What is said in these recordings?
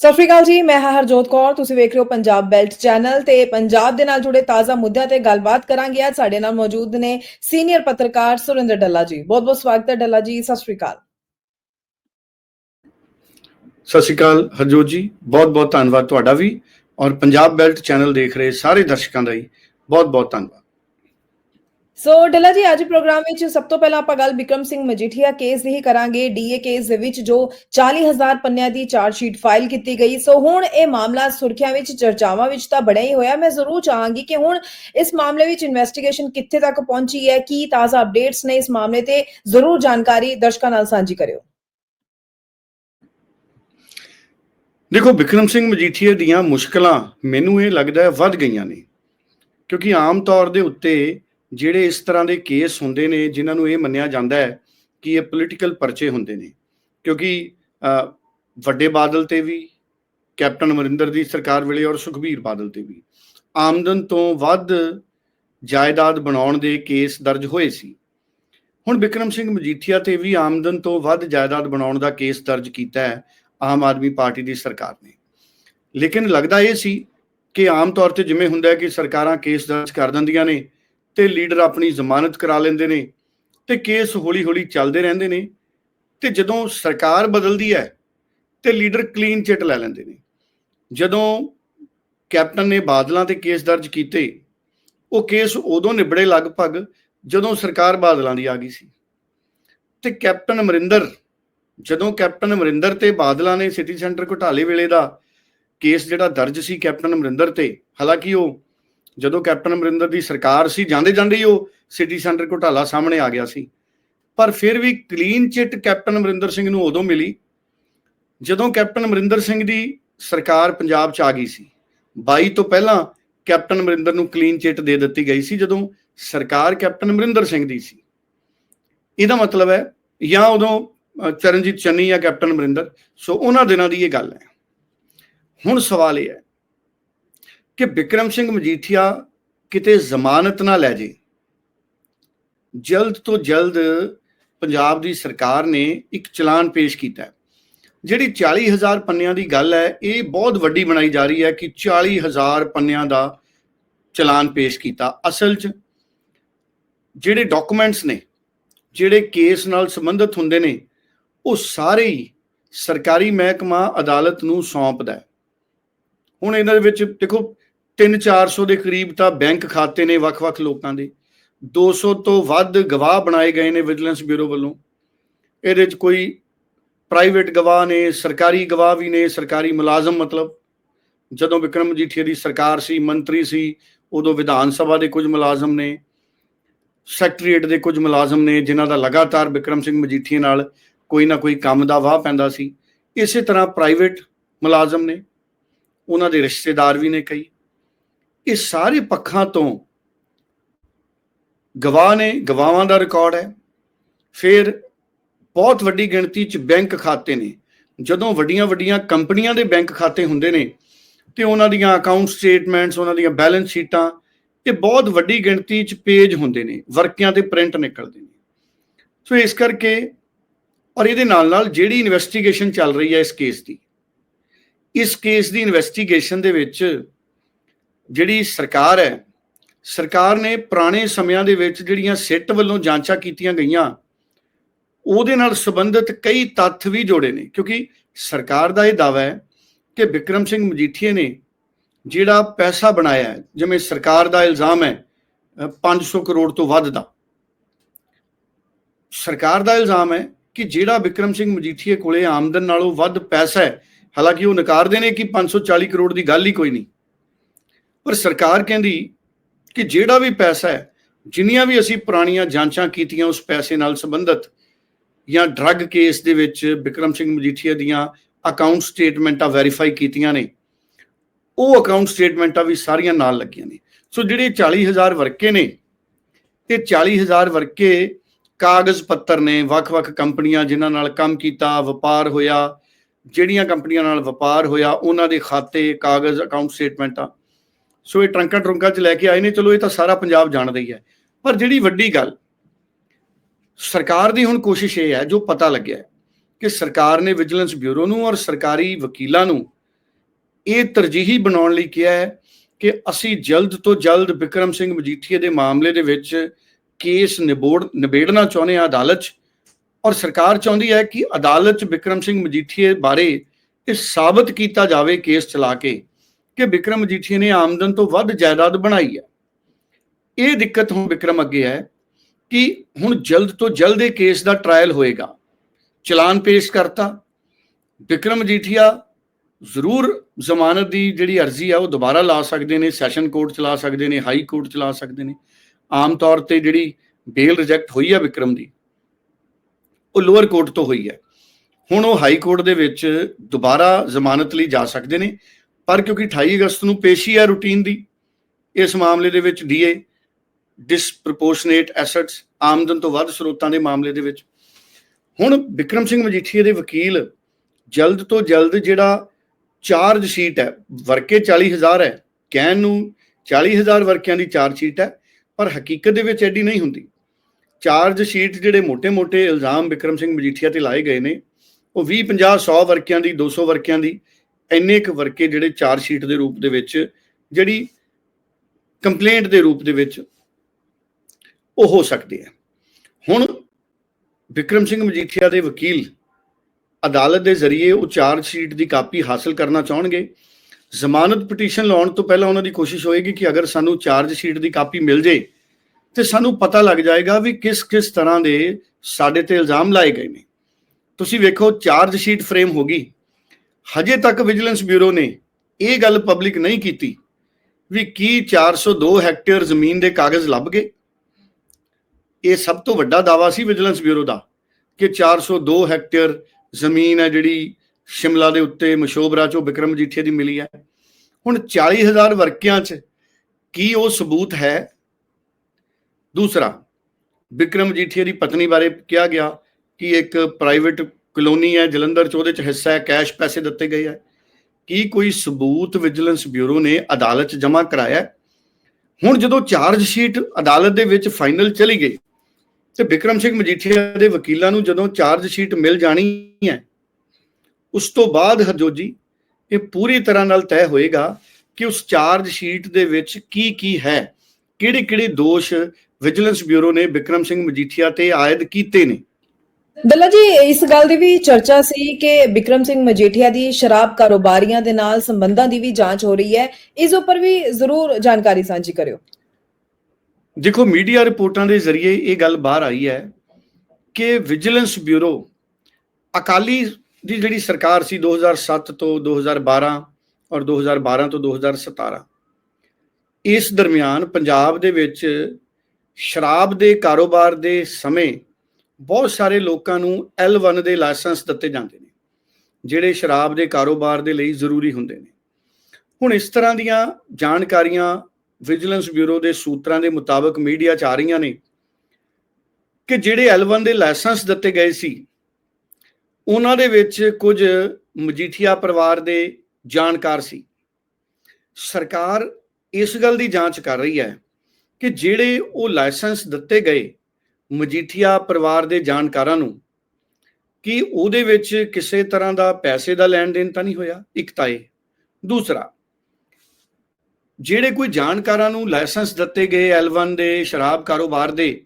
ਸਤਿ ਸ਼੍ਰੀ ਅਕਾਲ ਜੀ, ਮੈਂ ਹਾਂ ਹਰਜੋਤ ਕੌਰ, ਤੁਸੀਂ ਵੇਖ ਰਹੇ ਹੋ ਪੰਜਾਬ ਬੈਲਟ ਚੈਨਲ ਤੇ ਪੰਜਾਬ ਦੇ ਨਾਲ ਜੁੜੇ ਤਾਜ਼ਾ ਮੁੱਦਿਆਂ ਤੇ ਗੱਲਬਾਤ ਕਰਾਂਗੇ। ਅੱਜ ਸਾਡੇ ਨਾਲ ਮੌਜੂਦ ਨੇ ਸੀਨੀਅਰ ਪੱਤਰਕਾਰ ਸੁਰਿੰਦਰ ਡੱਲਾ ਜੀ। ਬਹੁਤ ਬਹੁਤ ਸਵਾਗਤ ਹੈ ਡੱਲਾ ਜੀ, ਸਤਿ ਸ਼੍ਰੀ ਅਕਾਲ। ਸਤਿ ਸ਼੍ਰੀ ਅਕਾਲ ਹਰਜੋਤ ਜੀ, ਬਹੁਤ ਬਹੁਤ ਧੰਨਵਾਦ ਤੁਹਾਡਾ ਵੀ। ਔਰ ਪੰਜਾਬ ਬੈਲਟ ਚੈਨਲ ਦੇਖ ਰਹੇ ਸਾਰੇ ਦਰਸ਼ਕਾਂ ਦਾ ਹੀ ਬਹੁਤ ਬਹੁਤ ਧੰਨਵਾਦ। ਸੋ ਡੱਲਾ ਜੀ ਅੱਜ ਪ੍ਰੋਗਰਾਮ ਵਿੱਚ ਸਭ ਤੋਂ ਪਹਿਲਾਂ ਆਪਾਂ ਗੱਲ ਵਿਕਰਮ ਸਿੰਘ ਮਜੀਠੀਆ ਕੇਸ ਦੀ ਹੀ ਕਰਾਂਗੇ। ਡੀਏ ਕੇਸ ਦੇ ਵਿੱਚ ਜੋ 40000 ਪੰਨਿਆਂ ਦੀ ਚਾਰਜ ਸ਼ੀਟ ਫਾਈਲ ਕੀਤੀ ਗਈ। ਸੋ ਹੁਣ ਇਹ ਮਾਮਲਾ ਸੁਰਖੀਆਂ ਵਿੱਚ, ਚਰਚਾਵਾਂ ਵਿੱਚ ਤਾਂ ਬਣਿਆ ਹੀ ਹੋਇਆ। ਮੈਂ ਜ਼ਰੂਰ ਚਾਹਾਂਗੀ ਕਿ ਹੁਣ ਇਸ ਮਾਮਲੇ ਵਿੱਚ ਇਨਵੈਸਟੀਗੇਸ਼ਨ ਕਿੱਥੇ ਤੱਕ ਪਹੁੰਚੀ ਹੈ, ਕੀ ਤਾਜ਼ਾ ਅਪਡੇਟਸ ਨੇ ਇਸ ਮਾਮਲੇ ਤੇ ਜ਼ਰੂਰ ਜਾਣਕਾਰੀ ਦਰਸ਼ਕਾਂ ਨਾਲ ਸਾਂਝੀ ਕਰਿਓ। ਦੇਖੋ ਵਿਕਰਮ ਸਿੰਘ ਮਜੀਠੀਆ ਦੀਆਂ ਮੁਸ਼ਕਲਾਂ ਮੈਨੂੰ ਇਹ ਲੱਗਦਾ ਹੈ ਵੱਧ ਗਈਆਂ ਨੇ। ਕਿਉਂਕਿ ਆਮ ਤੌਰ ਦੇ ਉੱਤੇ ਜਿਹੜੇ ਇਸ ਤਰ੍ਹਾਂ ਦੇ ਕੇਸ ਹੁੰਦੇ ਨੇ, ਜਿਨ੍ਹਾਂ ਨੂੰ ਇਹ ਮੰਨਿਆ ਜਾਂਦਾ ਹੈ ਕਿ ਇਹ ਪੋਲੀਟੀਕਲ ਪਰਚੇ ਹੁੰਦੇ ਨੇ। ਕਿਉਂਕਿ ਵੱਡੇ ਬਾਦਲ ਤੇ ਵੀ, ਕੈਪਟਨ ਅਮਰਿੰਦਰ ਦੀ ਸਰਕਾਰ ਵੇਲੇ ਔਰ ਸੁਖਬੀਰ ਬਾਦਲ ਤੇ ਵੀ। ਆਮਦਨ ਤੋਂ ਵੱਧ ਜਾਇਦਾਦ ਬਣਾਉਣ ਦੇ ਕੇਸ ਦਰਜ ਹੋਏ ਸੀ। ਹੁਣ ਵਿਕਰਮ ਸਿੰਘ ਮਜੀਠੀਆ ਤੇ ਵੀ ਆਮਦਨ ਤੋਂ ਵੱਧ ਜਾਇਦਾਦ ਬਣਾਉਣ ਦਾ ਕੇਸ ਦਰਜ ਕੀਤਾ ਹੈ ਆਮ ਆਦਮੀ ਪਾਰਟੀ ਦੀ ਸਰਕਾਰ ਨੇ। ਲੇਕਿਨ ਲੱਗਦਾ ਇਹ ਸੀ ਕਿ ਆਮ ਤੌਰ ਤੇ ਜਿਵੇਂ ਹੁੰਦਾ ਹੈ ਕਿ ਸਰਕਾਰਾਂ ਕੇਸ ਦਰਜ ਕਰ ਦਿੰਦੀਆਂ ਨੇ ਤੇ ਲੀਡਰ ਆਪਣੀ ਜ਼ਮਾਨਤ ਕਰਾ ਲੈਂਦੇ ਨੇ ਤੇ ਕੇਸ ਹੌਲੀ-ਹੌਲੀ ਚੱਲਦੇ ਰਹਿੰਦੇ ਨੇ ਤੇ ਜਦੋਂ ਸਰਕਾਰ ਬਦਲਦੀ ਹੈ ਤੇ ਲੀਡਰ ਕਲੀਨ ਚਿੱਟ ਲੈ ਲੈਂਦੇ ਨੇ। ਜਦੋਂ ਕੈਪਟਨ ਨੇ ਬਾਦਲਾਂ ਤੇ ਕੇਸ ਦਰਜ ਕੀਤੇ, ਉਹ ਕੇਸ ਉਦੋਂ ਨਿਬੜੇ ਲਗਭਗ ਜਦੋਂ ਸਰਕਾਰ ਬਾਦਲਾਂ ਦੀ ਆ ਗਈ ਸੀ। ਤੇ ਕੈਪਟਨ ਅਮਰਿੰਦਰ, ਜਦੋਂ ਕੈਪਟਨ ਅਮਰਿੰਦਰ ਤੇ ਬਾਦਲਾਂ ਨੇ ਸਿਟੀ ਸੈਂਟਰ ਘੁਟਾਲੇ ਵੇਲੇ ਦਾ ਕੇਸ ਜਿਹੜਾ ਦਰਜ ਸੀ ਕੈਪਟਨ ਅਮਰਿੰਦਰ ਤੇ, ਹਾਲਾਂਕਿ ਉਹ ਜਦੋਂ ਕੈਪਟਨ ਅਮਰਿੰਦਰ ਦੀ ਸਰਕਾਰ ਸੀ, ਜਾਂਦੇ ਜਾਂਦੇ ਹੀ ਉਹ ਸਿਟੀ ਸੈਂਟਰ ਘੁਟਾਲਾ ਸਾਹਮਣੇ ਆ ਗਿਆ ਸੀ। ਪਰ ਫਿਰ ਵੀ clean chit captain Amarinder Singh ਨੂੰ ਉਦੋਂ ਮਿਲੀ ਜਦੋਂ ਕੈਪਟਨ ਅਮਰਿੰਦਰ ਸਿੰਘ ਦੀ ਸਰਕਾਰ ਪੰਜਾਬ 'ਚ ਆ ਗਈ ਸੀ। 22 ਤੋਂ ਪਹਿਲਾਂ ਕੈਪਟਨ ਅਮਰਿੰਦਰ ਨੂੰ ਕਲੀਨ ਚਿੱਟ ਦੇ ਦਿੱਤੀ ਗਈ ਸੀ, ਜਦੋਂ ਸਰਕਾਰ ਕੈਪਟਨ ਅਮਰਿੰਦਰ ਸਿੰਘ ਦੀ ਸੀ। ਇਹਦਾ ਮਤਲਬ ਹੈ ਜਾਂ ਉਦੋਂ ਚਰਨਜੀਤ ਚੰਨੀ ਜਾਂ ਕੈਪਟਨ ਅਮਰਿੰਦਰ। ਸੋ ਉਹਨਾਂ ਦਿਨਾਂ ਦੀ ਇਹ ਗੱਲ ਹੈ। ਹੁਣ ਸਵਾਲ ਇਹ ਹੈ ਕਿ ਵਿਕਰਮ ਸਿੰਘ ਮਜੀਠੀਆ ਕਿਤੇ ਜ਼ਮਾਨਤ ਨਾ ਲੈ ਜੇ। ਜਲਦ ਤੋਂ ਜਲਦ ਪੰਜਾਬ ਦੀ ਸਰਕਾਰ ਨੇ ਇੱਕ ਚਲਾਨ ਪੇਸ਼ ਕੀਤਾ ਹੈ, ਜਿਹੜੀ 40000 ਪੰਨਿਆਂ ਦੀ ਗੱਲ ਹੈ, ਇਹ ਬਹੁਤ ਵੱਡੀ ਬਣਾਈ ਜਾ ਰਹੀ ਹੈ ਕਿ 40000 ਪੰਨਿਆਂ ਦਾ ਚਲਾਨ ਪੇਸ਼ ਕੀਤਾ। ਅਸਲ 'ਚ ਜਿਹੜੇ ਡਾਕੂਮੈਂਟਸ ਨੇ, ਜਿਹੜੇ ਕੇਸ ਨਾਲ ਸੰਬੰਧਿਤ ਹੁੰਦੇ ਨੇ, ਉਹ ਸਾਰੇ ਹੀ ਸਰਕਾਰੀ ਮਹਿਕਮਾ ਅਦਾਲਤ ਨੂੰ ਸੌਂਪਦਾ ਹੁਣ ਇਹਨਾਂ ਦੇ ਵਿੱਚ ਦੇਖੋ 3-400 ਦੇ ਕਰੀਬ ਤਾਂ ਬੈਂਕ ਖਾਤੇ ਨੇ ਵੱਖ-ਵੱਖ ਲੋਕਾਂ ਦੇ। 200 ਤੋਂ ਵੱਧ ਗਵਾਹ ਬਣਾਏ ਗਏ ਨੇ ਵਿਜੀਲੈਂਸ ਬਿਊਰੋ ਵੱਲੋਂ। ਇਹਦੇ ਵਿੱਚ ਕੋਈ ਪ੍ਰਾਈਵੇਟ ਗਵਾਹ ਨੇ, ਸਰਕਾਰੀ ਗਵਾਹ ਵੀ ਨੇ, ਸਰਕਾਰੀ ਮੁਲਾਜ਼ਮ ਮਤਲਬ। ਜਦੋਂ ਵਿਕਰਮ ਮਜੀਠੀਆ ਦੀ ਸਰਕਾਰ ਸੀ, ਮੰਤਰੀ ਸੀ, ਉਦੋਂ ਵਿਧਾਨ ਸਭਾ ਦੇ ਕੁਝ ਮੁਲਾਜ਼ਮ ਨੇ, ਸੈਕਟਰੀਏਟ ਦੇ ਕੁਝ ਮੁਲਾਜ਼ਮ ਨੇ, ਜਿਨ੍ਹਾਂ ਦਾ ਲਗਾਤਾਰ ਵਿਕਰਮ ਸਿੰਘ ਮਜੀਠੀਆ ਨਾਲ ਕੋਈ ਨਾ ਕੋਈ ਕੰਮ ਦਾ ਵਾਹ ਪੈਂਦਾ ਸੀ। ਇਸੇ ਤਰ੍ਹਾਂ ਪ੍ਰਾਈਵੇਟ ਮੁਲਾਜ਼ਮ ਨੇ, ਉਹਨਾਂ ਦੇ ਰਿਸ਼ਤੇਦਾਰ ਵੀ ਨੇ ਕਈ। ਇਹ ਸਾਰੇ ਪੱਖਾਂ ਤੋਂ ਗਵਾਹ ਨੇ, ਗਵਾਹਾਂ ਦਾ ਰਿਕਾਰਡ ਹੈ। ਫਿਰ ਬਹੁਤ ਵੱਡੀ ਗਿਣਤੀ ਚ ਬੈਂਕ ਖਾਤੇ ਨੇ। ਜਦੋਂ ਵੱਡੀਆਂ ਵੱਡੀਆਂ ਕੰਪਨੀਆਂ ਦੇ ਬੈਂਕ ਖਾਤੇ ਹੁੰਦੇ ਨੇ, ਤੇ ਉਹਨਾਂ ਦੀਆਂ ਅਕਾਊਂਟ ਸਟੇਟਮੈਂਟਸ ਉਹਨਾਂ ਦੀਆਂ ਬੈਲੈਂਸ ਸ਼ੀਟਾਂ ਇਹ ਬਹੁਤ ਵੱਡੀ ਗਿਣਤੀ ਚ ਪੇਜ ਹੁੰਦੇ ਨੇ, ਵਰਕਿਆਂ ਤੇ ਪ੍ਰਿੰਟ ਨਿਕਲਦੇ ਨੇ। ਸੋ ਇਸ ਕਰਕੇ, ਔਰ ਇਹਦੇ ਨਾਲ ਨਾਲ ਜਿਹੜੀ ਇਨਵੈਸਟੀਗੇਸ਼ਨ ਚੱਲ ਰਹੀ ਹੈ ਇਸ ਕੇਸ ਦੀ, ਇਸ ਕੇਸ ਦੀ ਇਨਵੈਸਟੀਗੇਸ਼ਨ ਦੇ ਵਿੱਚ ਜਿਹੜੀ ਸਰਕਾਰ ਹੈ ਸਰਕਾਰ ਨੇ ਪੁਰਾਣੇ ਸਮਿਆਂ ਦੇ ਵਿੱਚ ਜਿਹੜੀਆਂ ਸਿੱਟ ਵੱਲੋਂ ਜਾਂਚਾਂ ਕੀਤੀਆਂ ਗਈਆਂ ਉਹਦੇ ਨਾਲ ਸੰਬੰਧਿਤ ਕਈ ਤੱਥ ਵੀ ਜੋੜੇ ਨੇ ਕਿਉਂਕਿ ਸਰਕਾਰ ਦਾ ਇਹ ਦਾਵਾ ਹੈ ਕਿ ਵਿਕਰਮ ਸਿੰਘ ਮਜੀਠੀਏ ਨੇ ਜਿਹੜਾ ਪੈਸਾ ਬਣਾਇਆ ਹੈ ਜਿਵੇਂ ਸਰਕਾਰ ਦਾ ਇਲਜ਼ਾਮ ਹੈ ਅ, 500 ਕਰੋੜ ਤੋਂ ਵੱਧ ਦਾ। ਸਰਕਾਰ ਦਾ ਇਲਜ਼ਾਮ ਹੈ ਕਿ ਜਿਹੜਾ ਵਿਕਰਮ ਸਿੰਘ ਮਜੀਠੀਏ ਕੋਲੇ ਆਮਦਨ ਨਾਲੋਂ ਵੱਧ ਪੈਸਾ ਹੈ ਹਾਲਾਂਕਿ ਉਹ ਨਕਾਰਦੇ ਨੇ ਕਿ 540 ਕਰੋੜ ਦੀ ਗੱਲ ਹੀ ਕੋਈ ਨਹੀਂ। ਪਰ ਸਰਕਾਰ ਕਹਿੰਦੀ ਕਿ ਜਿਹੜਾ ਵੀ ਪੈਸਾ ਹੈ, ਜਿੰਨੀਆਂ ਵੀ ਅਸੀਂ ਪੁਰਾਣੀਆਂ ਜਾਂਚਾਂ ਕੀਤੀਆਂ ਉਸ ਪੈਸੇ ਨਾਲ ਸੰਬੰਧਿਤ, ਜਾਂ ਡਰੱਗ ਕੇਸ ਦੇ ਵਿੱਚ ਵਿਕਰਮ ਸਿੰਘ ਮਜੀਠੀਆ ਦੀਆਂ ਅਕਾਊਂਟ ਸਟੇਟਮੈਂਟਾਂ ਵੈਰੀਫਾਈ ਕੀਤੀਆਂ ਨੇ, ਉਹ ਅਕਾਊਂਟ ਸਟੇਟਮੈਂਟਾਂ ਵੀ ਸਾਰੀਆਂ ਨਾਲ ਲੱਗੀਆਂ ਨੇ। ਸੋ ਜਿਹੜੇ 40000 ਵਰਕੇ ਨੇ ਇਹ 40000 ਵਰਕੇ ਕਾਗਜ਼ ਪੱਤਰ ਨੇ, ਵੱਖ-ਵੱਖ ਕੰਪਨੀਆਂ ਜਿਨ੍ਹਾਂ ਨਾਲ ਕੰਮ ਕੀਤਾ, ਵਪਾਰ ਹੋਇਆ, ਜਿਹੜੀਆਂ ਕੰਪਨੀਆਂ ਨਾਲ ਵਪਾਰ ਹੋਇਆ, ਉਹਨਾਂ ਦੇ ਖਾਤੇ, ਕਾਗਜ਼ ਅਕਾਊਂਟ ਸਟੇਟਮੈਂਟਾਂ ਸੋ ਇਹ ਟਰੰਕਾਂ ਟਰੰਕਾਂ 'ਚ ਲੈ ਕੇ ਆਏ ਨੇ, ਚਲੋ ਇਹ ਤਾਂ ਸਾਰਾ ਪੰਜਾਬ ਜਾਣਦਾ ਹੀ ਹੈ। ਪਰ ਜਿਹੜੀ ਵੱਡੀ ਗੱਲ, ਸਰਕਾਰ ਦੀ ਹੁਣ ਕੋਸ਼ਿਸ਼ ਇਹ ਹੈ, ਜੋ ਪਤਾ ਲੱਗਿਆ ਕਿ ਸਰਕਾਰ ਨੇ ਵਿਜੀਲੈਂਸ ਬਿਊਰੋ ਨੂੰ ਔਰ ਸਰਕਾਰੀ ਵਕੀਲਾਂ ਨੂੰ ਇਹ ਤਰਜੀਹੀ ਬਣਾਉਣ ਲਈ ਕਿਹਾ ਹੈ ਕਿ ਅਸੀਂ ਜਲਦ ਤੋਂ ਜਲਦ ਵਿਕਰਮ ਸਿੰਘ ਮਜੀਠੀਏ ਦੇ ਮਾਮਲੇ ਦੇ ਵਿੱਚ ਕੇਸ ਨਿਬੋੜ, ਨਿਬੇੜਨਾ ਚਾਹੁੰਦੇ ਹਾਂ ਅਦਾਲਤ 'ਚ। ਔਰ ਸਰਕਾਰ ਚਾਹੁੰਦੀ ਹੈ ਕਿ ਅਦਾਲਤ 'ਚ ਵਿਕਰਮ ਸਿੰਘ ਮਜੀਠੀਏ ਬਾਰੇ ਇਹ ਸਾਬਤ ਕੀਤਾ ਜਾਵੇ ਕੇਸ ਚਲਾ ਕੇ। ਕਿ ਵਿਕਰਮ ਮਜੀਠੀਆ ਨੇ ਆਮਦਨ ਤੋਂ ਵੱਧ ਜਾਇਦਾਦ ਬਣਾਈ ਹੈ। ਇਹ ਦਿੱਕਤ ਹੁਣ ਵਿਕਰਮ ਅੱਗੇ ਹੈ ਕਿ ਹੁਣ ਜਲਦ ਤੋਂ ਜਲਦ ਇਹ ਕੇਸ ਦਾ ਟ੍ਰਾਇਲ ਹੋਏਗਾ। ਚਲਾਨ ਪੇਸ਼ ਕਰਤਾ। ਵਿਕਰਮ ਮਜੀਠੀਆ ਜ਼ਰੂਰ ਜ਼ਮਾਨਤ ਦੀ ਜਿਹੜੀ ਅਰਜ਼ੀ ਆ, ਉਹ ਦੁਬਾਰਾ ਲਾ ਸਕਦੇ ਨੇ ਸੈਸ਼ਨ ਕੋਰਟ ਚਲਾ ਸਕਦੇ ਨੇ ਹਾਈ ਕੋਰਟ ਚਲਾ ਸਕਦੇ ਨੇ। ਆਮ ਤੌਰ ਤੇ ਜਿਹੜੀ ਬੇਲ ਰਿਜੈਕਟ ਹੋਈ ਆ ਵਿਕਰਮ ਦੀ, ਉਹ ਲੋਅਰ ਕੋਰਟ ਤੋਂ ਹੋਈ ਹੈ। ਹੁਣ ਉਹ ਹਾਈ ਕੋਰਟ ਦੇ ਵਿੱਚ ਦੁਬਾਰਾ ਜ਼ਮਾਨਤ ਲਈ ਜਾ ਸਕਦੇ ਨੇ। ਪਰ ਕਿਉਂਕਿ 28 ਅਗਸਤ ਨੂੰ ਪੇਸ਼ੀ ਆ ਰੂਟੀਨ ਦੀ, ਇਸ ਮਾਮਲੇ ਦੇ ਵਿੱਚ ਡੀਏ ਡਿਸਪ੍ਰੋਪੋਰਸ਼ਨੇਟ ਐਸੈਟਸ ਆਮਦਨ ਤੋਂ ਵੱਧ ਸਰੋਤਾਂ ਦੇ ਮਾਮਲੇ ਦੇ ਵਿੱਚ। ਹੁਣ ਵਿਕਰਮ ਸਿੰਘ ਮਜੀਠੀਆ ਦੇ ਵਕੀਲ ਜਲਦ ਤੋਂ ਜਲਦ ਜਿਹੜਾ ਚਾਰਜ ਸ਼ੀਟ ਹੈ, ਵਰਕੇ 40000 ਹੈ, ਕਹਿਣ ਨੂੰ 40000 ਵਰਕਿਆਂ ਦੀ ਚਾਰਜ ਸ਼ੀਟ ਹੈ, ਪਰ ਹਕੀਕਤ ਦੇ ਵਿੱਚ ਐਡੀ ਨਹੀਂ ਹੁੰਦੀ। ਚਾਰਜ ਸ਼ੀਟ ਜਿਹੜੇ ਮੋٹے-ਮੋٹے ਇਲਜ਼ਾਮ ਵਿਕਰਮ ਸਿੰਘ ਮਜੀਠੀਆ ਤੇ ਲਾਏ ਗਏ ਨੇ, ਉਹ 20 50 100 ਵਰਕਿਆਂ ਦੀ 200 ਵਰਕਿਆਂ ਦੀ ਇੰਨੇ ਕੁ ਵਰਕੇ ਜਿਹੜੇ ਚਾਰਜ ਸ਼ੀਟ ਦੇ ਰੂਪ ਦੇ ਵਿੱਚ, ਜਿਹੜੀ ਕੰਪਲੇਂਟ ਦੇ ਰੂਪ ਦੇ ਵਿੱਚ ਉਹ ਹੋ ਸਕਦੇ ਆ। ਹੁਣ ਵਿਕਰਮ ਸਿੰਘ ਮਜੀਠੀਆ ਦੇ ਵਕੀਲ ਅਦਾਲਤ ਦੇ ਜ਼ਰੀਏ ਉਹ ਚਾਰਜ ਸ਼ੀਟ ਦੀ ਕਾਪੀ ਹਾਸਲ ਕਰਨਾ ਚਾਹਣਗੇ। ਜ਼ਮਾਨਤ ਪਟੀਸ਼ਨ ਲਾਉਣ ਤੋਂ ਪਹਿਲਾਂ ਉਹਨਾਂ ਦੀ ਕੋਸ਼ਿਸ਼ ਹੋਏਗੀ ਕਿ ਅਗਰ ਸਾਨੂੰ ਚਾਰਜ ਸ਼ੀਟ ਦੀ ਕਾਪੀ ਮਿਲ ਜੇ, ਤੇ ਸਾਨੂੰ ਪਤਾ ਲੱਗ ਜਾਏਗਾ ਵੀ ਕਿਸ ਕਿਸ ਤਰ੍ਹਾਂ ਦੇ ਸਾਡੇ ਤੇ ਇਲਜ਼ਾਮ ਲਾਏ ਗਏ ਨੇ। ਤੁਸੀਂ ਵੇਖੋ, ਚਾਰਜ ਸ਼ੀਟ ਫਰੇਮ ਹੋ ਗਈ। ਹਜੇ ਤੱਕ ਵਿਜੀਲੈਂਸ ਬਿਊਰੋ ਨੇ ਇਹ ਗੱਲ ਪਬਲਿਕ ਨਹੀਂ ਕੀਤੀ ਵੀ ਕੀ 402 ਹੈਕਟੇਅਰ ਜ਼ਮੀਨ ਦੇ ਕਾਗਜ਼ ਲੱਭ ਗਏ। ਇਹ ਸਭ ਤੋਂ ਵੱਡਾ ਦਾਵਾ ਸੀ ਵਿਜੀਲੈਂਸ ਬਿਊਰੋ ਦਾ ਕਿ 402 ਹੈਕਟੇਅਰ ਜ਼ਮੀਨ ਹੈ ਜਿਹੜੀ ਸ਼ਿਮਲਾ ਦੇ ਉੱਤੇ ਮਸ਼ੋਬਰਾ ਚੋਂ ਵਿਕਰਮ ਜੀਠੀਆ ਦੀ ਮਿਲੀ ਹੈ। ਹੁਣ 40000 ਵਰਕਿਆਂ 'ਚ ਕੀ ਉਹ ਸਬੂਤ ਹੈ? ਦੂਸਰਾ, ਵਿਕਰਮ ਜੀਠੀਆ ਦੀ ਪਤਨੀ ਬਾਰੇ ਕਿਹਾ ਗਿਆ ਕਿ ਇੱਕ ਪ੍ਰਾਈਵੇਟ ਕਲੋਨੀ ਹੈ, ਜਲੰਧਰ ਚ ਉਹਦੇ ਚ ਹਿੱਸਾ ਹੈ ਕੈਸ਼ ਪੈਸੇ ਦਿੱਤੇ ਗਏ ਹੈ। ਕੀ ਕੋਈ ਸਬੂਤ ਵਿਜੀਲੈਂਸ ਬਿਊਰੋ ਨੇ ਅਦਾਲਤ ਚ ਜਮ੍ਹਾਂ ਕਰਾਇਆ ਹੁਣ ਜਦੋਂ ਚਾਰਜ ਸ਼ੀਟ ਅਦਾਲਤ ਦੇ ਵਿੱਚ ਫਾਈਨਲ ਚਲੀ ਗਈ, ਤੇ ਵਿਕਰਮ ਸਿੰਘ ਮਜੀਠੀਆ ਦੇ ਵਕੀਲਾਂ ਨੂੰ ਜਦੋਂ ਚਾਰਜ ਸ਼ੀਟ ਮਿਲ ਜਾਣੀ ਹੈ, ਉਸ ਤੋਂ ਬਾਅਦ ਹਰਜੋਜੀ ਇਹ ਪੂਰੀ ਤਰ੍ਹਾਂ ਨਾਲ ਤੈਅ ਹੋਏਗਾ ਕਿ ਉਸ ਚਾਰਜ ਸ਼ੀਟ ਦੇ ਵਿੱਚ ਕੀ ਕੀ ਹੈ, ਕਿਹੜੇ ਕਿਹੜੇ ਦੋਸ਼ ਵਿਜੀਲੈਂਸ ਬਿਊਰੋ ਨੇ ਵਿਕਰਮ ਸਿੰਘ ਮਜੀਠੀਆ ਤੇ ਆਇਦ ਕੀਤੇ ਨੇ। ਦੱਲਾ ਜੀ, ਇਸ ਗੱਲ ਦੀ ਵੀ ਚਰਚਾ ਸੀ ਕਿ ਵਿਕਰਮ ਸਿੰਘ ਮਜੀਠੀਆ ਦੀ ਸ਼ਰਾਬ ਕਾਰੋਬਾਰੀਆਂ ਦੇ ਨਾਲ ਸੰਬੰਧਾਂ ਦੀ ਵੀ ਜਾਂਚ ਹੋ ਰਹੀ ਹੈ। ਇਸ ਉੱਪਰ ਵੀ ਜ਼ਰੂਰ ਜਾਣਕਾਰੀ ਸਾਂਝੀ ਕਰਿਓ। ਦੇਖੋ, ਮੀਡੀਆ ਰਿਪੋਰਟਾਂ ਦੇ ਜ਼ਰੀਏ ਇਹ ਗੱਲ ਬਾਹਰ ਆਈ ਹੈ ਕਿ ਵਿਜੀਲੈਂਸ ਬਿਊਰੋ ਅਕਾਲੀ ਦੀ ਜਿਹੜੀ ਸਰਕਾਰ ਸੀ 2007 ਤੋਂ 2012 ਔਰ 2012 ਤੋਂ 2017 ਇਸ ਦਰਮਿਆਨ ਪੰਜਾਬ ਦੇ ਵਿੱਚ ਸ਼ਰਾਬ ਦੇ ਕਾਰੋਬਾਰ ਦੇ ਸਮੇਂ ਬਹੁਤ ਸਾਰੇ ਲੋਕਾਂ ਨੂੰ L1 ਦੇ ਲਾਇਸੈਂਸ ਦਿੱਤੇ ਜਾਂਦੇ ਨੇ, ਜਿਹੜੇ ਸ਼ਰਾਬ ਦੇ ਕਾਰੋਬਾਰ ਦੇ ਲਈ ਜ਼ਰੂਰੀ ਹੁੰਦੇ ਨੇ। ਹੁਣ ਇਸ ਤਰ੍ਹਾਂ ਦੀਆਂ ਜਾਣਕਾਰੀਆਂ ਵਿਜੀਲੈਂਸ ਬਿਊਰੋ ਦੇ ਸੂਤਰਾਂ ਦੇ ਮੁਤਾਬਕ ਮੀਡੀਆ 'ਚ ਆ ਰਹੀਆਂ ਨੇ ਕਿ ਜਿਹੜੇ L1 ਦੇ ਲਾਇਸੈਂਸ ਦਿੱਤੇ ਗਏ ਸੀ, ਉਹਨਾਂ ਦੇ ਵਿੱਚ ਕੁਝ ਮਜੀਠੀਆ ਪਰਿਵਾਰ ਦੇ ਜਾਣਕਾਰ ਸੀ। ਸਰਕਾਰ ਇਸ ਗੱਲ ਦੀ ਜਾਂਚ ਕਰ ਰਹੀ ਹੈ ਕਿ ਜਿਹੜੇ ਉਹ ਲਾਇਸੈਂਸ ਦਿੱਤੇ ਗਏ ਮਜੀਠੀਆ ਪਰਿਵਾਰ ਦੇ ਜਾਣਕਾਰਾਂ ਨੂੰ ਕਿ ਉਹਦੇ ਵਿੱਚ ਕਿਸੇ ਤਰ੍ਹਾਂ ਦਾ ਪੈਸੇ ਦਾ ਲੈਣ ਦੇਣ ਤਾਂ ਨਹੀਂ ਹੋਇਆ, ਇੱਕ ਤਾਂ ਇਹ। ਦੂਸਰਾ, ਜਿਹੜੇ ਕੋਈ ਜਾਣਕਾਰਾਂ ਨੂੰ ਲਾਇਸੈਂਸ ਦਿੱਤੇ ਗਏ L1 ਦੇ ਸ਼ਰਾਬ ਕਾਰੋਬਾਰ ਦੇ,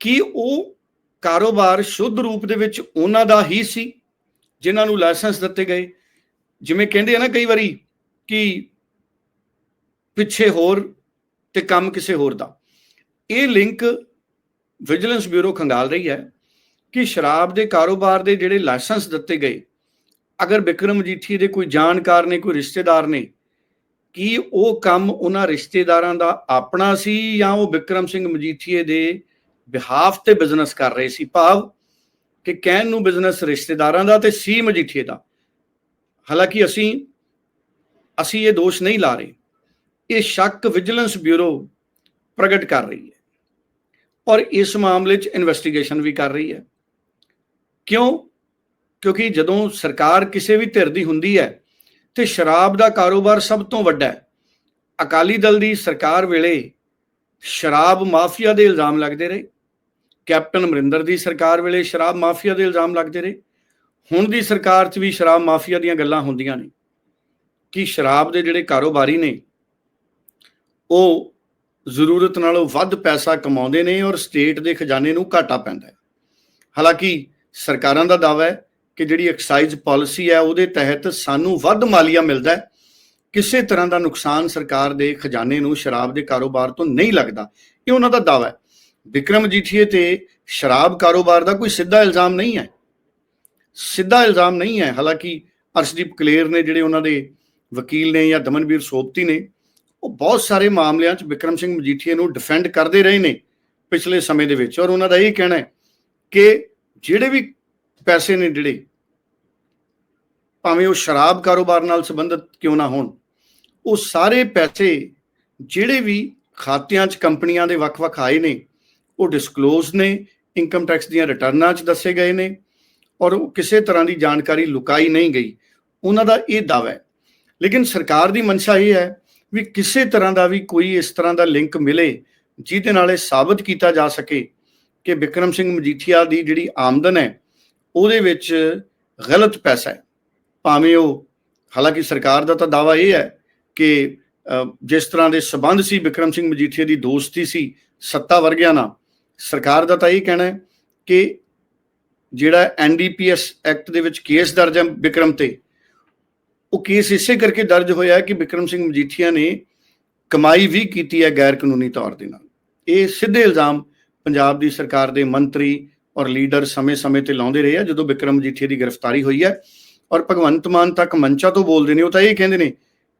ਕੀ ਉਹ ਕਾਰੋਬਾਰ ਸ਼ੁੱਧ ਰੂਪ ਦੇ ਵਿੱਚ ਉਹਨਾਂ ਦਾ ਹੀ ਸੀ, ਜਿਨ੍ਹਾਂ ਨੂੰ ਲਾਇਸੈਂਸ ਦਿੱਤੇ ਗਏ। ਜਿਵੇਂ ਕਹਿੰਦੇ ਆ ਨਾ ਕਈ ਵਾਰੀ ਕਿ ਪਿੱਛੇ ਹੋਰ ਤੇ ਕੰਮ ਕਿਸੇ ਹੋਰ ਦਾ। ਇਹ ਲਿੰਕ ਵਿਜੀਲੈਂਸ ਬਿਊਰੋ ਖੰਗਾਲ ਰਹੀ ਹੈ ਕਿ ਸ਼ਰਾਬ ਦੇ ਕਾਰੋਬਾਰ ਦੇ ਜਿਹੜੇ ਲਾਇਸੈਂਸ ਦਿੱਤੇ ਗਏ, ਅਗਰ ਵਿਕਰਮ ਜੀਠੀ ਦੇ ਕੋਈ ਜਾਣਕਾਰ ਨੇ, ਕੋਈ ਰਿਸ਼ਤੇਦਾਰ ਨੇ, ਕੀ ਉਹ ਕੰਮ ਉਹਨਾਂ ਰਿਸ਼ਤੇਦਾਰਾਂ ਦਾ ਆਪਣਾ ਸੀ ਜਾਂ ਉਹ ਵਿਕਰਮ ਸਿੰਘ ਮਜੀਠੀਏ ਦੇ ਬਿਹਾਫ ਤੇ ਬਿਜ਼ਨਸ ਕਰ ਰਹੇ ਸੀ? ਭਾਵ ਕਿ ਕਹਿਣ ਨੂੰ ਬਿਜ਼ਨਸ ਰਿਸ਼ਤੇਦਾਰਾਂ ਦਾ ਤੇ ਸੀ ਮਜੀਠੀਏ ਦਾ। ਹਾਲਾਂਕਿ ਅਸੀਂ ਅਸੀਂ ਇਹ ਦੋਸ਼ ਨਹੀਂ ਲਾ ਰਹੇ। ਇਹ ਸ਼ੱਕ ਵਿਜੀਲੈਂਸ ਬਿਊਰੋ ਪ੍ਰਗਟ ਕਰ ਰਹੀ ਹੈ। ਔਰ ਇਸ ਮਾਮਲੇ 'ਚ ਇਨਵੈਸਟੀਗੇਸ਼ਨ ਵੀ ਕਰ ਰਹੀ ਹੈ। ਕਿਉਂ? ਕਿਉਂਕਿ ਜਦੋਂ ਸਰਕਾਰ ਕਿਸੇ ਵੀ ਧਿਰ ਦੀ ਹੁੰਦੀ ਹੈ ਤੇ ਸ਼ਰਾਬ ਦਾ ਕਾਰੋਬਾਰ ਸਭ ਤੋਂ ਵੱਡਾ ਹੈ। ਅਕਾਲੀ ਦਲ ਦੀ ਸਰਕਾਰ ਵੇਲੇ ਸ਼ਰਾਬ ਮਾਫੀਆ ਦੇ ਇਲਜ਼ਾਮ ਲੱਗਦੇ ਰਹੇ। ਕੈਪਟਨ ਅਮਰਿੰਦਰ ਦੀ ਸਰਕਾਰ ਵੇਲੇ ਸ਼ਰਾਬ ਮਾਫੀਆ ਦੇ ਇਲਜ਼ਾਮ ਲੱਗਦੇ ਰਹੇ। ਹੁਣ ਦੀ ਸਰਕਾਰ 'ਚ ਵੀ ਸ਼ਰਾਬ ਮਾਫੀਆ ਦੀਆਂ ਗੱਲਾਂ ਹੁੰਦੀਆਂ ਨੇ। ਕਿ ਸ਼ਰਾਬ ਦੇ ਜਿਹੜੇ ਕਾਰੋਬਾਰੀ ਨੇ, ਉਹ ਜ਼ਰੂਰਤ ਨਾਲੋਂ ਵੱਧ ਪੈਸਾ ਕਮਾਉਂਦੇ ਨੇ ਔਰ ਸਟੇਟ ਦੇ ਖਜ਼ਾਨੇ ਨੂੰ ਘਾਟਾ ਪੈਂਦਾ ਹੈ। ਹਾਲਾਂਕਿ ਸਰਕਾਰਾਂ ਦਾ ਦਾਅਵਾ ਹੈ ਕਿ ਜਿਹੜੀ ਐਕਸਾਈਜ਼ ਪਾਲਿਸੀ ਹੈ, ਉਹਦੇ ਤਹਿਤ ਸਾਨੂੰ ਵੱਧ ਮਾਲੀਆ ਮਿਲਦਾ ਹੈ। ਕਿਸੇ ਤਰ੍ਹਾਂ ਦਾ ਨੁਕਸਾਨ ਸਰਕਾਰ ਦੇ ਖਜ਼ਾਨੇ ਨੂੰ ਸ਼ਰਾਬ ਦੇ ਕਾਰੋਬਾਰ ਤੋਂ ਨਹੀਂ ਲੱਗਦਾ, ਇਹ ਉਹਨਾਂ ਦਾ ਦਾਅਵਾ ਹੈ। ਵਿਕਰਮ ਜੀਠੀਏ ਤੇ ਸ਼ਰਾਬ ਕਾਰੋਬਾਰ ਦਾ ਕੋਈ ਸਿੱਧਾ ਇਲਜ਼ਾਮ ਨਹੀਂ ਹੈ। ਸਿੱਧਾ ਇਲਜ਼ਾਮ ਨਹੀਂ ਹੈ। ਹਾਲਾਂਕਿ ਅਰਸ਼ਦੀਪ ਕਲੇਰ ਨੇ ਜਿਹੜੇ ਉਹਨਾਂ ਦੇ ਵਕੀਲ ਨੇ ਜਾਂ ਦਮਨਵੀਰ ਸੋਪਤੀ ਨੇ ਉਹ ਬਹੁਤ ਸਾਰੇ ਮਾਮਲਿਆਂ 'ਚ ਵਿਕਰਮ ਸਿੰਘ ਮਜੀਠੀਆ ਨੂੰ ਡਿਫੈਂਡ ਕਰਦੇ ਰਹੇ ਨੇ ਪਿਛਲੇ ਸਮੇਂ ਦੇ ਵਿੱਚ। ਔਰ ਉਹਨਾਂ ਦਾ ਇਹ ਕਹਿਣਾ ਹੈ ਕਿ ਜਿਹੜੇ ਵੀ ਪੈਸੇ ਨੇ ਜਿਹੜੇ, ਭਾਵੇਂ ਉਹ ਸ਼ਰਾਬ ਕਾਰੋਬਾਰ ਨਾਲ ਸੰਬੰਧਿਤ ਕਿਉਂ ਨਾ ਹੋਣ, ਉਹ ਸਾਰੇ ਪੈਸੇ ਜਿਹੜੇ ਵੀ ਖਾਤਿਆਂ 'ਚ ਕੰਪਨੀਆਂ ਦੇ ਵੱਖ-ਵੱਖ ਆਏ ਨੇ, ਉਹ ਡਿਸਕਲੋਜ਼ ਨੇ ਇਨਕਮ ਟੈਕਸ ਦੀਆਂ ਰਿਟਰਨਾਂ 'ਚ ਦੱਸੇ ਗਏ ਨੇ, ਔਰ ਉਹ ਕਿਸੇ ਤਰ੍ਹਾਂ ਦੀ ਜਾਣਕਾਰੀ ਲੁਕਾਈ ਨਹੀਂ ਗਈ। ਉਹਨਾਂ ਦਾ ਇਹ ਦਾਅਵਾ ਹੈ। ਲੇਕਿਨ ਸਰਕਾਰ ਦੀ ਮਨਸ਼ਾ ਇਹ ਹੈ ਵੀ ਕਿਸੇ ਤਰ੍ਹਾਂ ਦਾ ਵੀ ਕੋਈ ਇਸ ਤਰ੍ਹਾਂ ਦਾ ਲਿੰਕ ਮਿਲੇ, ਜਿਹਦੇ ਨਾਲ ਇਹ ਸਾਬਤ ਕੀਤਾ ਜਾ ਸਕੇ ਕਿ ਵਿਕਰਮ ਸਿੰਘ ਮਜੀਠੀਆ ਦੀ ਜਿਹੜੀ ਆਮਦਨ ਹੈ, ਉਹਦੇ ਵਿੱਚ ਗਲਤ ਪੈਸਾ ਹੈ। ਭਾਵੇਂ ਉਹ, ਹਾਲਾਂਕਿ ਸਰਕਾਰ ਦਾ ਤਾਂ ਦਾਵਾ ਇਹ ਹੈ ਕਿ ਜਿਸ ਤਰ੍ਹਾਂ ਦੇ ਸਬੰਧ ਸੀ ਵਿਕਰਮ ਸਿੰਘ ਮਜੀਠੀਆ ਦੀ ਦੋਸਤੀ ਸੀ ਸੱਤਾ ਵਰਗਿਆਂ ਨਾਲ, ਸਰਕਾਰ ਦਾ ਤਾਂ ਇਹ ਕਹਿਣਾ ਹੈ ਕਿ ਜਿਹੜਾ ਐਨਡੀਪੀਐਸ ਐਕਟ ਦੇ ਵਿੱਚ ਕੇਸ ਦਰਜ ਹੈ ਵਿਕਰਮ ਤੇ ਉਹ ਕੇਸ ਇਸੇ ਕਰਕੇ ਦਰਜ ਹੋਇਆ ਕਿ ਵਿਕਰਮ ਸਿੰਘ ਮਜੀਠੀਆ ਨੇ ਕਮਾਈ ਵੀ ਕੀਤੀ ਹੈ ਗੈਰ ਕਾਨੂੰਨੀ ਤੌਰ ਦੇ ਨਾਲ। ਇਹ ਸਿੱਧੇ ਇਲਜ਼ਾਮ ਪੰਜਾਬ ਦੀ ਸਰਕਾਰ ਦੇ ਮੰਤਰੀ ਔਰ ਲੀਡਰ ਸਮੇਂ-ਸਮੇਂ ਤੇ ਲਾਉਂਦੇ ਰਹੇ ਆ, ਜਦੋਂ ਵਿਕਰਮ ਮਜੀਠੀਆ ਦੀ ਗ੍ਰਿਫਤਾਰੀ ਹੋਈ ਹੈ। ਔਰ ਭਗਵੰਤ ਮਾਨ ਤੱਕ ਮੰਚਾ ਤੋਂ ਬੋਲਦੇ ਨੇ, ਉਹ ਤਾਂ ਇਹ ਕਹਿੰਦੇ ਨੇ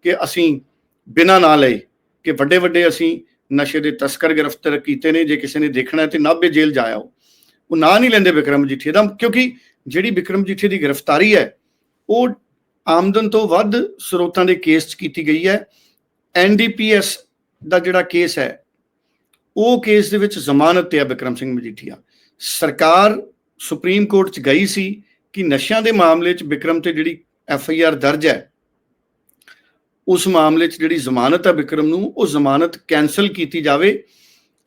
ਕਿ ਅਸੀਂ ਬਿਨਾਂ ਨਾ ਲਏ ਕਿ ਵੱਡੇ ਵੱਡੇ ਅਸੀਂ ਨਸ਼ੇ ਦੇ ਤਸਕਰ ਗ੍ਰਿਫਤਾਰ ਕੀਤੇ ਨੇ, ਜੇ ਕਿਸੇ ਨੇ ਦੇਖਣਾ ਹੈ ਤੇ ਨਾਭੇ ਜੇਲ੍ਹ ਜਾਇਓ ਉਹ ਨਾਂ ਨਹੀਂ ਲੈਂਦੇ ਵਿਕਰਮ ਜੀਠੇ ਦਾ, ਕਿਉਂਕਿ ਜਿਹੜੀ ਵਿਕਰਮ ਜੀਠੇ ਦੀ ਗ੍ਰਿਫਤਾਰੀ ਹੈ, ਉਹ ਆਮਦਨ ਤੋਂ ਵੱਧ ਸਰੋਤਾਂ ਦੇ ਕੇਸ 'ਚ ਕੀਤੀ ਗਈ ਹੈ। ਐਨਡੀਪੀਐਸ ਦਾ ਜਿਹੜਾ ਕੇਸ ਹੈ, ਉਹ ਕੇਸ ਦੇ ਵਿੱਚ ਜ਼ਮਾਨਤ ਤੇ ਹੈ ਵਿਕਰਮ ਸਿੰਘ ਮਜੀਠੀਆ। ਸਰਕਾਰ ਸੁਪਰੀਮ ਕੋਰਟ 'ਚ ਗਈ ਸੀ ਕਿ ਨਸ਼ਿਆਂ ਦੇ ਮਾਮਲੇ 'ਚ ਵਿਕਰਮ ਤੇ ਜਿਹੜੀ ਐਫ ਆਈ ਆਰ ਦਰਜ ਹੈ, ਉਸ ਮਾਮਲੇ 'ਚ ਜਿਹੜੀ ਜ਼ਮਾਨਤ ਹੈ ਵਿਕਰਮ ਨੂੰ, ਉਹ ਜ਼ਮਾਨਤ ਕੈਨਸਲ ਕੀਤੀ ਜਾਵੇ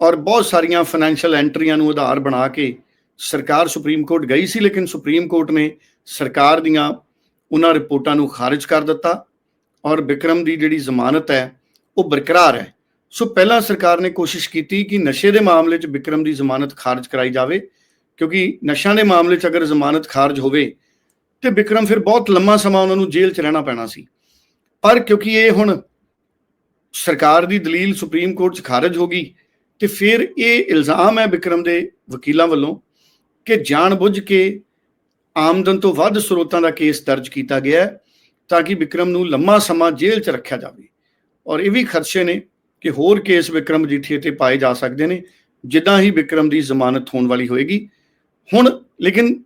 ਔਰ ਬਹੁਤ ਸਾਰੀਆਂ ਫਾਈਨੈਂਸ਼ੀਅਲ ਐਂਟਰੀਆਂ ਨੂੰ ਆਧਾਰ ਬਣਾ ਕੇ ਸਰਕਾਰ ਸੁਪਰੀਮ ਕੋਰਟ ਗਈ ਸੀ, ਲੇਕਿਨ ਸੁਪਰੀਮ ਕੋਰਟ ਨੇ ਸਰਕਾਰ ਦੀਆਂ ਉਹਨਾਂ ਰਿਪੋਰਟਾਂ ਨੂੰ ਖਾਰਜ ਕਰ ਦਿੱਤਾ ਔਰ ਵਿਕਰਮ ਦੀ ਜਿਹੜੀ ਜ਼ਮਾਨਤ ਹੈ, ਉਹ ਬਰਕਰਾਰ ਹੈ। ਸੋ ਪਹਿਲਾਂ ਸਰਕਾਰ ਨੇ ਕੋਸ਼ਿਸ਼ ਕੀਤੀ ਕਿ ਨਸ਼ੇ ਦੇ ਮਾਮਲੇ 'ਚ ਵਿਕਰਮ ਦੀ ਜ਼ਮਾਨਤ ਖਾਰਜ ਕਰਾਈ ਜਾਵੇ, ਕਿਉਂਕਿ ਨਸ਼ਿਆਂ ਦੇ ਮਾਮਲੇ 'ਚ ਅਗਰ ਜ਼ਮਾਨਤ ਖਾਰਜ ਹੋਵੇ, ਤੇ ਵਿਕਰਮ ਫਿਰ ਬਹੁਤ ਲੰਮਾ ਸਮਾਂ ਉਹਨਾਂ ਨੂੰ ਜੇਲ੍ਹ 'ਚ ਰਹਿਣਾ ਪੈਣਾ ਸੀ। ਪਰ ਕਿਉਂਕਿ ਇਹ ਹੁਣ ਸਰਕਾਰ ਦੀ ਦਲੀਲ ਸੁਪਰੀਮ ਕੋਰਟ 'ਚ ਖਾਰਜ ਹੋ ਗਈ, ਤੇ ਫਿਰ ਇਹ ਇਲਜ਼ਾਮ ਹੈ ਵਿਕਰਮ ਦੇ ਵਕੀਲਾਂ ਵੱਲੋਂ ਕਿ ਜਾਣਬੁੱਝ ਕੇ ਆਮਦਨ ਤੋਂ ਵੱਧ ਸਰੋਤਾਂ ਦਾ ਕੇਸ ਦਰਜ ਕੀਤਾ ਗਿਆ ਤਾਂ ਕਿ ਵਿਕਰਮ ਨੂੰ ਲੰਮਾ ਸਮਾਂ ਜੇਲ੍ਹ 'ਚ ਰੱਖਿਆ ਜਾਵੇ। ਔਰ ਇਹ ਵੀ ਖਦਸ਼ੇ ਨੇ ਕਿ ਹੋਰ ਕੇਸ ਵਿਕਰਮ ਜੀਠੀਏ ਤੇ ਪਾਏ ਜਾ ਸਕਦੇ ਨੇ, ਜਿੱਦਾਂ ਹੀ ਵਿਕਰਮ ਦੀ ਜ਼ਮਾਨਤ ਹੋਣ ਵਾਲੀ ਹੋਏਗੀ। ਹੁਣ ਲੇਕਿਨ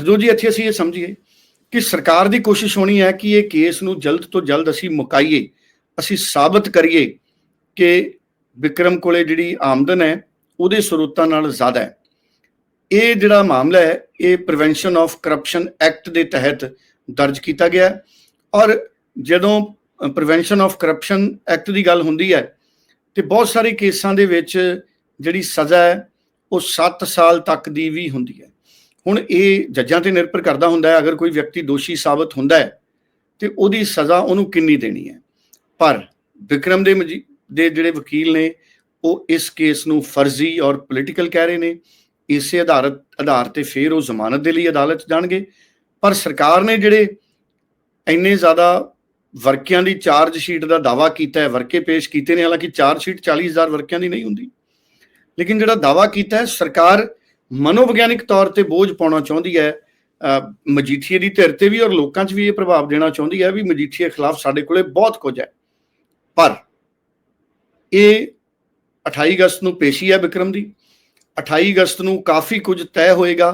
ਹਜੋ ਜੀ, ਇੱਥੇ ਅਸੀਂ ਇਹ ਸਮਝੀਏ ਕਿ ਸਰਕਾਰ ਦੀ ਕੋਸ਼ਿਸ਼ ਹੋਣੀ ਹੈ ਕਿ ਇਹ ਕੇਸ ਨੂੰ ਜਲਦ ਤੋਂ ਜਲਦ ਅਸੀਂ ਮੁਕਾਈਏ। ਅਸੀਂ ਸਾਬਤ ਕਰੀਏ ਕਿ ਵਿਕਰਮ ਕੋਲੇ ਜਿਹੜੀ ਆਮਦਨ ਹੈ, ਉਹਦੇ ਸਰੋਤਾਂ ਨਾਲ ਜ਼ਿਆਦਾ ਹੈ। ਇਹ ਜਿਹੜਾ ਮਾਮਲਾ ਹੈ, ਇਹ ਪ੍ਰੀਵੈਂਸ਼ਨ ਆਫ ਕਰਪਸ਼ਨ ਐਕਟ ਦੇ ਤਹਿਤ ਦਰਜ ਕੀਤਾ ਗਿਆ ਔਰ ਜਦੋਂ ਪ੍ਰੀਵੈਂਸ਼ਨ ਆਫ ਕਰਪਸ਼ਨ ਐਕਟ ਦੀ ਗੱਲ ਹੁੰਦੀ ਹੈ, ਤੇ ਬਹੁਤ ਸਾਰੇ ਕੇਸਾਂ ਦੇ ਵਿੱਚ ਜਿਹੜੀ ਸਜ਼ਾ ਹੈ, ਉਹ 7 ਸਾਲ ਤੱਕ ਦੀ ਵੀ ਹੁੰਦੀ ਹੈ। ਹੁਣ ਇਹ ਜੱਜਾਂ ਤੇ ਨਿਰਭਰ ਕਰਦਾ ਹੁੰਦਾ ਹੈ, ਅਗਰ ਕੋਈ ਵਿਅਕਤੀ ਦੋਸ਼ੀ ਸਾਬਤ ਹੁੰਦਾ ਹੈ, ਤੇ ਉਹਦੀ ਸਜ਼ਾ ਉਹਨੂੰ ਕਿੰਨੀ ਦੇਣੀ ਹੈ। ਪਰ ਵਿਕਰਮ ਦੇ ਦੇ ਜਿਹੜੇ ਵਕੀਲ ਨੇ, ਉਹ ਇਸ ਕੇਸ ਨੂੰ ਫਰਜ਼ੀ ਔਰ ਪੋਲੀਟੀਕਲ ਕਹਿ ਰਹੇ ਨੇ। ਇਸੇ ਆਧਾਰਤ, ਆਧਾਰ ਤੇ ਫਿਰ ਉਹ ਜ਼ਮਾਨਤ ਦੇ ਲਈ ਅਦਾਲਤ ਜਾਣਗੇ। ਪਰ ਸਰਕਾਰ ਨੇ ਜਿਹੜੇ ਇੰਨੇ ਜ਼ਿਆਦਾ ਵਰਕਿਆਂ ਦੀ ਚਾਰਜ ਸ਼ੀਟ ਦਾ ਦਾਵਾ ਕੀਤਾ ਹੈ, ਵਰਕੇ ਪੇਸ਼ ਕੀਤੇ ਨੇ, ਹਾਲਾਂਕਿ ਚਾਰਜ ਸ਼ੀਟ 40000 ਵਰਕਿਆਂ ਦੀ ਨਹੀਂ ਹੁੰਦੀ। ਲੇਕਿਨ ਜਿਹੜਾ ਦਾਵਾ ਕੀਤਾ ਹੈ, ਸਰਕਾਰ ਮਨੋਵਿਗਿਆਨਿਕ ਤੌਰ ਤੇ ਬੋਝ ਪਾਉਣਾ ਚਾਹੁੰਦੀ ਹੈ ਮਜੀਠੀਏ ਦੀ ਧਿਰ ਤੇ ਵੀ ਔਰ ਲੋਕਾਂ 'ਚ ਵੀ ਇਹ ਪ੍ਰਭਾਵ ਦੇਣਾ ਚਾਹੁੰਦੀ ਹੈ ਵੀ ਮਜੀਠੀਏ ਖਿਲਾਫ ਸਾਡੇ ਕੋਲੇ ਬਹੁਤ ਕੁਝ ਹੈ। ਪਰ ਇਹ 28 ਅਗਸਤ ਨੂੰ ਪੇਸ਼ੀ ਹੈ ਵਿਕਰਮ ਦੀ। 28 ਅਗਸਤ ਨੂੰ ਕਾਫੀ ਕੁਝ ਤੈਅ ਹੋਏਗਾ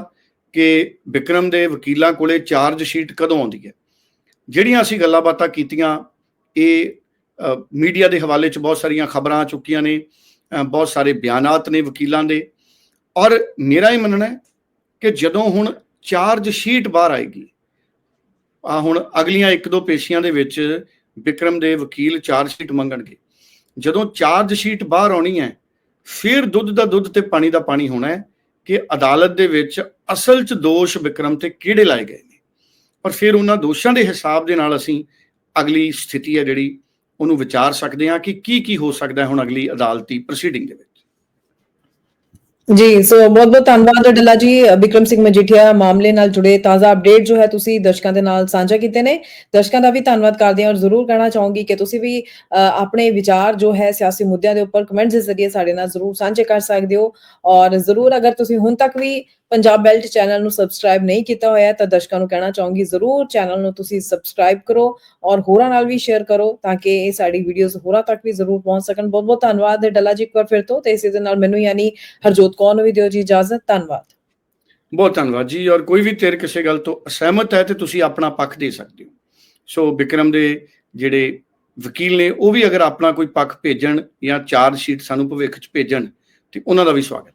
ਕਿ ਵਿਕਰਮ ਦੇ ਵਕੀਲਾਂ ਕੋਲੇ ਚਾਰਜ ਸ਼ੀਟ ਕਦੋਂ ਆਉਂਦੀ ਹੈ। ਜਿਹੜੀਆਂ ਅਸੀਂ ਗੱਲਾਂ ਬਾਤਾਂ ਕੀਤੀਆਂ, ਇਹ ਮੀਡੀਆ ਦੇ ਹਵਾਲੇ 'ਚ ਬਹੁਤ ਸਾਰੀਆਂ ਖਬਰਾਂ ਆ ਚੁੱਕੀਆਂ ਨੇ ਬਹੁਤ ਸਾਰੇ ਬਿਆਨਾਤ ਨੇ ਵਕੀਲਾਂ ਦੇ। ਔਰ ਮੇਰਾ ਹੀ ਮੰਨਣਾ ਹੈ ਕਿ ਜਦੋਂ ਹੁਣ ਚਾਰਜ ਸ਼ੀਟ ਬਾਹਰ ਆਏਗੀ, ਆ ਹੁਣ ਅਗਲੀਆਂ ਇੱਕ ਦੋ ਪੇਸ਼ੀਆਂ ਦੇ ਵਿੱਚ ਵਿਕਰਮ ਦੇ ਵਕੀਲ ਚਾਰਜ ਸ਼ੀਟ ਮੰਗਣਗੇ। ਜਦੋਂ ਚਾਰਜ ਸ਼ੀਟ ਬਾਹਰ ਆਉਣੀ ਹੈ ਫਿਰ ਦੁੱਧ ਦਾ ਦੁੱਧ ਤੇ ਪਾਣੀ ਦਾ ਪਾਣੀ ਹੋਣਾ ਹੈ ਕਿ ਅਦਾਲਤ ਦੇ ਵਿੱਚ ਅਸਲ 'ਚ ਦੋਸ਼ ਵਿਕਰਮ ਤੇ ਕਿਹੜੇ ਲਾਏ ਗਏ ਨੇ? ਪਰ ਫਿਰ ਉਹਨਾਂ ਦੋਸ਼ਾਂ ਦੇ ਹਿਸਾਬ ਦੇ ਨਾਲ ਅਸੀਂ ਅਗਲੀ ਸਥਿਤੀ ਹੈ ਜਿਹੜੀ ਉਹਨੂੰ ਵਿਚਾਰ ਸਕਦੇ ਹਾਂ ਕਿ ਕੀ ਕੀ ਹੋ ਸਕਦਾ ਹੈ ਹੁਣ ਅਗਲੀ ਅਦਾਲਤੀ ਪ੍ਰੋਸੀਡਿੰਗ ਦੇ ਵਿੱਚ। ਜੀ ਸੋ ਬਹੁਤ ਬਹੁਤ ਧੰਨਵਾਦ ਡੱਲਾ ਜੀ ਵਿਕਰਮ ਸਿੰਘ ਮਜੀਠੀਆ ਮਾਮਲੇ ਨਾਲ ਜੁੜੇ ਤਾਜ਼ਾ ਅਪਡੇਟ ਜੋ ਹੈ ਤੁਸੀਂ ਦਰਸ਼ਕਾਂ ਦੇ ਨਾਲ ਸਾਂਝਾ ਕੀਤੇ ਨੇ। ਦਰਸ਼ਕਾਂ ਦਾ ਵੀ ਧੰਨਵਾਦ ਕਰਦੇ ਹਾਂ ਔਰ ਜ਼ਰੂਰ ਕਹਿਣਾ ਚਾਹੂੰਗੀ ਕਿ ਤੁਸੀਂ ਵੀ ਅ, ਆਪਣੇ ਵਿਚਾਰ ਜੋ ਹੈ ਸਿਆਸੀ ਮੁੱਦਿਆਂ ਦੇ ਉੱਪਰ ਕਮੈਂਟਸ ਦੇ ਜ਼ਰੀਏ ਸਾਡੇ ਨਾਲ ਜ਼ਰੂਰ ਸਾਂਝੇ ਕਰ ਸਕਦੇ ਹੋ। ਔਰ ਜ਼ਰੂਰ ਅਗਰ ਤੁਸੀਂ ਹੁਣ ਤੱਕ ਵੀ ਪੰਜਾਬ ਬੈਲਟ ਚੈਨਲ ਨੂੰ ਸਬਸਕ੍ਰਾਈਬ ਨਹੀਂ ਕੀਤਾ ਹੋਇਆ ਤਾਂ ਦਰਸ਼ਕਾਂ ਨੂੰ ਕਹਿਣਾ ਚਾਹੂੰਗੀ ਜ਼ਰੂਰ ਚੈਨਲ ਨੂੰ ਤੁਸੀਂ ਸਬਸਕ੍ਰਾਈਬ ਕਰੋ ਔਰ ਹੋਰਾਂ ਨਾਲ ਵੀ ਸ਼ੇਅਰ ਕਰੋ ਤਾਂ ਕਿ ਇਹ ਸਾਡੀ ਵੀਡੀਓਜ਼ ਹੋਰਾਂ ਤੱਕ ਵੀ ਜ਼ਰੂਰ ਪਹੁੰਚ ਸਕਣ। ਬਹੁਤ ਬਹੁਤ ਧੰਨਵਾਦ ਡੱਲਾ ਜੀ ਇੱਕ ਵਾਰ ਫਿਰ ਤੋਂ ਤੇ ਇਸੇ ਦੇ ਨਾਲ ਮੈਨੂੰ ਯਾਨੀ ਹਰਜੋਤ ਕੌਰ ਨੂੰ ਵੀ ਦਿਓ ਜੀ ਇਜਾਜ਼ਤ। ਧੰਨਵਾਦ। ਬਹੁਤ ਧੰਨਵਾਦ ਜੀ ਔਰ ਕੋਈ ਵੀ ਤੇਰ ਕਿਸੇ ਗੱਲ ਤੋਂ ਅਸਹਿਮਤ ਹੈ ਤੇ ਤੁਸੀਂ ਆਪਣਾ ਪੱਖ ਦੇ ਸਕਦੇ ਹੋ। ਸੋ ਵਿਕਰਮ ਦੇ ਜਿਹੜੇ ਵਕੀਲ ਨੇ ਉਹ ਵੀ ਅਗਰ ਆਪਣਾ ਕੋਈ ਪੱਖ ਭੇਜਣ ਜਾਂ ਚਾਰਜ ਸ਼ੀਟ ਸਾਨੂੰ ਭਵਿੱਖ ਚ ਭੇਜਣ ਤੇ ਉਹਨਾਂ ਦਾ ਵੀ ਸਵਾਗਤ